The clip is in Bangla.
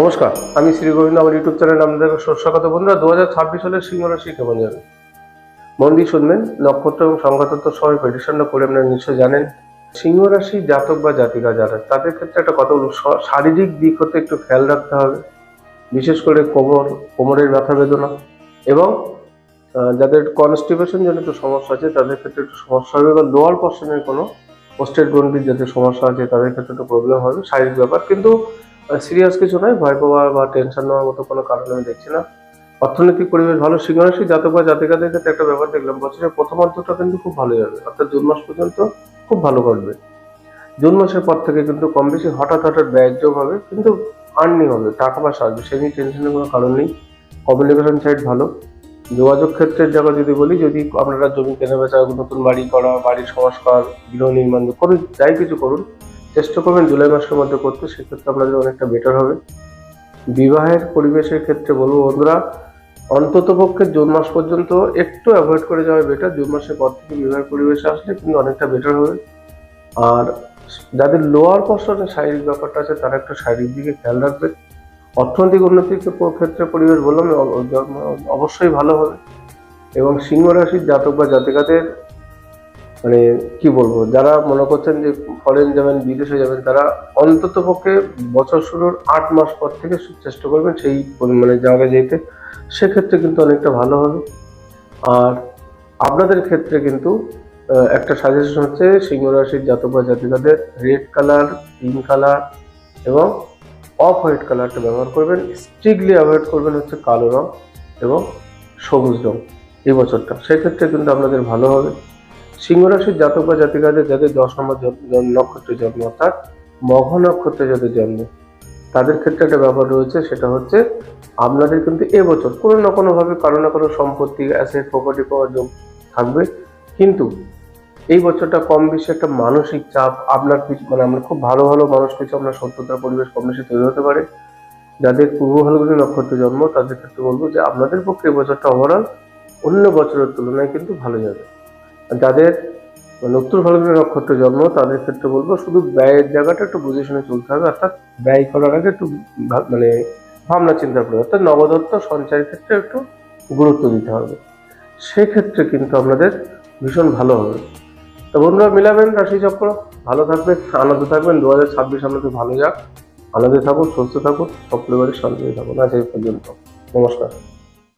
নমস্কার, আমি শ্রী গোবিন্দ, আমার ইউটিউব চ্যানেল আমাদের স্বাগত বন্ধুরা। দু হাজার ছাব্বিশ সালের সিংহ রাশি কেমন যাবে মন শুনবেন, নক্ষত্র এবং সংখ্যাতত্ত্ব সবাই প্রেডিকশনটা করে আপনারা নিশ্চয়ই জানেন। সিংহ রাশি জাতক বা জাতিকা যারা, তাদের ক্ষেত্রে একটা কথা বলব শারীরিক দিক হতে একটু খেয়াল রাখতে হবে। বিশেষ করে কোমর, কোমরের ব্যথা বেদনা এবং যাদের কনস্টিপেশন একটু সমস্যা আছে, তাদের ক্ষেত্রে একটু সমস্যা হবে বা লোয়ার পর্শনের কোনো পোস্টেড গ্রন্থির যাদের সমস্যা আছে, তাদের ক্ষেত্রে একটু প্রবলেম হবে। শারীরিক ব্যাপার, কিন্তু সিরিয়াস কিছু নয়, ভয় পাওয়া বা টেনশন নেওয়ার মতো কোনো কারণ আমি দেখছি না। অর্থনৈতিক পরিবেশ ভালো সিংহরাশি জাতক বা জাতিকাদের ক্ষেত্রে একটা ব্যাপার দেখলাম, বছরের প্রথমার্ধটা কিন্তু খুব ভালো যাবে অর্থাৎ জুন মাস পর্যন্ত খুব ভালো করবে জুন মাসের পর থেকে কিন্তু কম বেশি হঠাৎ হঠাৎ ব্যয় যোগ হবে, কিন্তু আর্নিং হবে, টাকা পয়সা আসবে সে নিয়ে টেনশনের কোনো কারণ নেই। কমিউনিকেশন সাইড ভালো। যোগাযোগ ক্ষেত্রের জায়গা যদি বলি, যদি আপনারা জমি কেনা বেচা নতুন বাড়ি করা, বাড়ির সংস্কার, গৃহ নির্মাণ, করুন, যাই কিছু করুন চেষ্টা করবেন জুলাই মাসের মধ্যে করতে, সেক্ষেত্রে আপনাদের অনেকটা বেটার হবে। বিবাহের পরিবেশের ক্ষেত্রে বলব বন্ধুরা অন্তত পক্ষে জুন মাস পর্যন্ত একটু অ্যাভয়েড করে যাওয়া বেটার জুন মাসের পর থেকে বিবাহের পরিবেশে আসলে কিন্তু অনেকটা বেটার হবে। আর যাদের লোয়ার পর্সনের শারীরিক ব্যাপারটা আছে, তারা একটু শারীরিক দিকে খেয়াল রাখবে। অর্থনৈতিক উন্নতির ক্ষেত্রে পরিবেশ বললাম অবশ্যই ভালো হবে। এবং সিংহ রাশির জাতক বা জাতিকাদের মানে কি বলব, যারা মনে করছেন যে ফরেন যাবেন বিদেশে যাবেন, তারা অন্তত পক্ষে বছর শুরুর আট মাস পর থেকে চেষ্টা করবেন সেই পরিমাণে জায়গায় যেতে। সেক্ষেত্রে কিন্তু অনেকটা ভালো হবে। আর আপনাদের ক্ষেত্রে কিন্তু একটা সাজেশন হচ্ছে সিংহ রাশির জাতক বা জাতিকাদের রেড কালার পিঙ্ক কালার এবং অফ হোয়াইট কালারটা ব্যবহার করবেন। স্ট্রিক্টলি অ্যাভয়েড করবেন হচ্ছে কালো রং এবং সবুজ রং এই বছরটা। সেক্ষেত্রে কিন্তু আপনাদের ভালো হবে। সিংহ রাশির জাতক বা জাতিকাদের যাদের দশ নম্বর নক্ষত্রে জন্ম, অর্থাৎ মঘ নক্ষত্রে যাদের জন্ম, তাদের ক্ষেত্রে একটা ব্যাপার রয়েছে, সেটা হচ্ছে আপনাদের কিন্তু এবছর কোনো না কোনোভাবে কারও না কোনো সম্পত্তি অ্যাসেট প্রপার্টি পাওয়ার যোগ থাকবে। কিন্তু এই বছরটা কম বেশি একটা মানসিক চাপ, আপনার মানে আমরা খুব ভালো ভালো মানুষ কিছু আপনার সত্যতার পরিবেশ কম বেশি তৈরি হতে পারে। যাদের পূর্ব ফাল্গুনী নক্ষত্রে জন্ম, তাদের ক্ষেত্রে বলব যে আপনাদের পক্ষে এই বছরটা ওভারঅল অন্য বছরের তুলনায় কিন্তু ভালো যাবে। যাদের উত্তর ফাল্গুনী নক্ষত্রে জন্ম, তাদের ক্ষেত্রে বলব শুধু ব্যয়ের জায়গাটা একটু বুঝে শুনে চলতে হবে, অর্থাৎ ব্যয় করার আগে একটু মানে ভাবনা চিন্তা করে অর্থাৎ নবদত্ত সঞ্চয়ের ক্ষেত্রে একটু গুরুত্ব দিতে হবে। সেক্ষেত্রে কিন্তু আপনাদের ভীষণ ভালো হবে। তো বন্ধুরা, মিলাবেন রাশিচক্র ভালো থাকবেন আনন্দ থাকবেন দু হাজার ছাব্বিশ আপনাদের ভালো যাক। আনন্দে থাকুন, সুস্থ থাকুন, সব পরিবারের শান্তিতে থাকুন। আজ এই পর্যন্ত। নমস্কার।